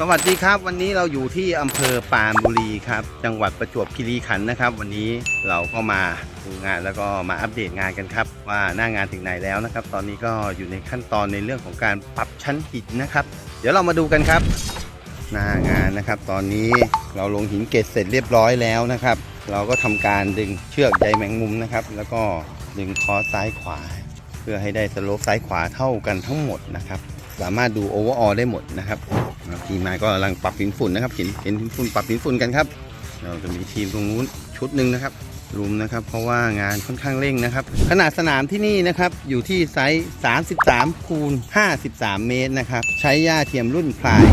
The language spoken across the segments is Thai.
สวัสดีครับ วันนี้เราอยู่ที่อำเภอปานบุรีครับ จังหวัดประจวบคีรีขันธ์นะครับ วันนี้เราก็มาดูงานแล้วก็มาอัปเดตงานกันครับ ว่าหน้างานถึงไหนแล้วนะครับ ตอนนี้ก็อยู่ในขั้นตอนในเรื่องของการปรับชั้นหินนะครับ เดี๋ยวเรามาดูกันครับ หน้างานนะครับ ตอนนี้เราลงหินเกตเสร็จเรียบร้อยแล้วนะครับ เราก็ทำการดึงเชือกใยแมงมุมนะครับ แล้วก็ดึงคอซ้ายขวา เพื่อให้ได้สโลปซ้ายขวาเท่ากันทั้งหมดนะครับ สามารถดูโอเวอร์ออได้หมดนะครับ ทีมงานก็กำลังปรับหินฝุ่นนะครับเห็นเห็นหินฝุ่นปรับหินฝุ่นกันครับเราจะมีทีมตรงนู้นชุดหนึ่งนะครับ รุมนะครับ เพราะว่างานค่อนข้างเร่งนะครับ ขนาดสนามที่นี่นะครับ อยู่ที่ไซส์ 33 คูณ 53 เมตรนะครับ ใช้หญ้าเทียมรุ่นพลาย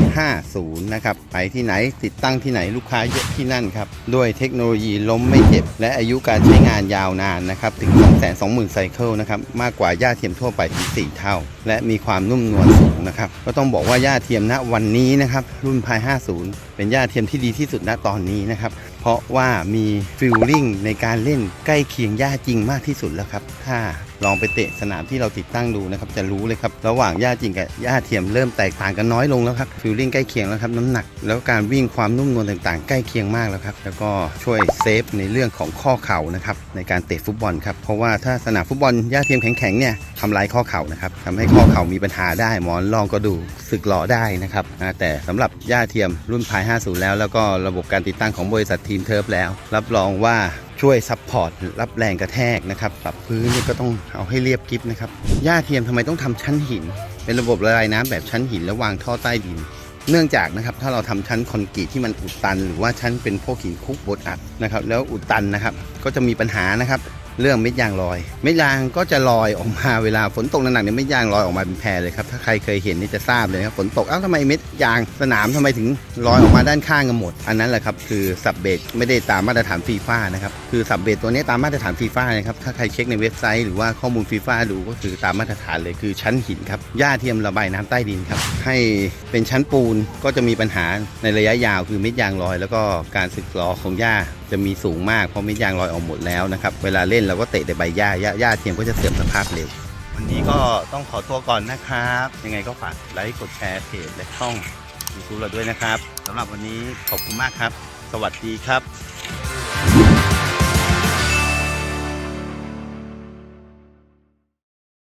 50 นะครับ ไปที่ไหนติดตั้งที่ไหนลูกค้าเยอะที่นั่นครับ ด้วยเทคโนโลยีล้มไม่เจ็บ และอายุการใช้งานยาวนานนะครับ ถึง 220,000 ไซเคิลนะครับ มากกว่าหญ้าเทียมทั่วไปถึง 4 เท่า และมีความนุ่มนวลสูงนะครับ ก็ต้องบอกว่าหญ้าเทียมณวันนี้นะครับ รุ่นพาย 50 เป็นหญ้าเทียมที่ดีที่สุดณตอนนี้นะครับ เพราะว่ามีฟิลลิ่งในการเล่นใกล้เคียงหญ้าจริงมากที่สุดแล้วครับ ถ้า ลองไปเตะสนามที่เราติดตั้งดูนะครับ จะรู้เลยครับระหว่างหญ้าจริงกับหญ้าเทียมเริ่มแตกต่างกันน้อยลงแล้วครับฟิลลิ่งใกล้เคียงแล้วครับน้ำหนัก แล้วการวิ่งความนุ่มนวลต่างๆ ใกล้เคียงมากแล้วครับแล้วก็ช่วยเซฟในเรื่องของข้อเข่านะครับในการเตะฟุตบอลครับเพราะว่าถ้าสนามฟุตบอลหญ้าเทียมแข็งๆเนี่ยทำลายข้อเข่านะครับทำให้ข้อเข่ามีปัญหาได้หมอนรองก็ดูสึกหล่อได้นะครับแต่สำหรับหญ้าเทียมรุ่นพาย 50 แล้ว แล้วก็ระบบการติดตั้งของบริษัททีมเทิร์ฟแล้ว รับรองว่า ช่วยซัพพอร์ตรับแรงกระแทกนะครับ ปรับพื้นนี่ก็ต้องเอาให้เรียบกริบนะครับหญ้าเทียมทำไมต้องทำชั้นหิน เป็นระบบละลายน้ำแบบชั้นหินแล้ววางท่อใต้ดิน เนื่องจากนะครับถ้าเราทำชั้นคอนกรีตที่มันอุดตัน หรือว่าชั้นเป็นพวกหินคุกบดอัดนะครับแล้วอุดตันนะครับ ก็จะมีปัญหานะครับ เรื่องเม็ดยางลอย เม็ดยางก็จะลอยออกมาเวลาฝนตกหนักๆเนี่ยเม็ดยางลอยออกมาเป็นแพรเลยครับถ้าใครเคยเห็นนี่จะทราบเลยครับฝนตกเอ้าทำไมเม็ดยางสนามทำไมถึงลอยออกมาด้านข้างกันหมด อันนั้นแหละครับคือสับเบรกไม่ได้ตามมาตรฐานฟีฟ่านะครับคือสับเบรกตัวนี้ตามมาตรฐานฟีฟ่านะครับถ้าใครเช็คในเว็บไซต์หรือว่าข้อมูลฟีฟ่าดูก็คือตามมาตรฐานเลยคือชั้นหินครับหญ้าเทียมระบายน้ำใต้ดินครับให้เป็นชั้นปูนก็จะมีปัญหาในระยะยาวคือเม็ดยางลอย แล้วก็การสึกหรอของหญ้า จะมีสูงมากเพราะเม็ดยางลอยออกหมดแล้วนะครับเวลาเล่นเราก็เตะแต่ใบหญ้าหญ้าหญ้าเทียมก็จะเสื่อมสภาพเร็ว วันนี้ก็ต้องขอตัวก่อนนะครับ ยังไงก็ฝากไลค์กดแชร์เพจและช่องยูทูบเราด้วยนะครับสำหรับวันนี้ขอบคุณมากครับ สวัสดีครับ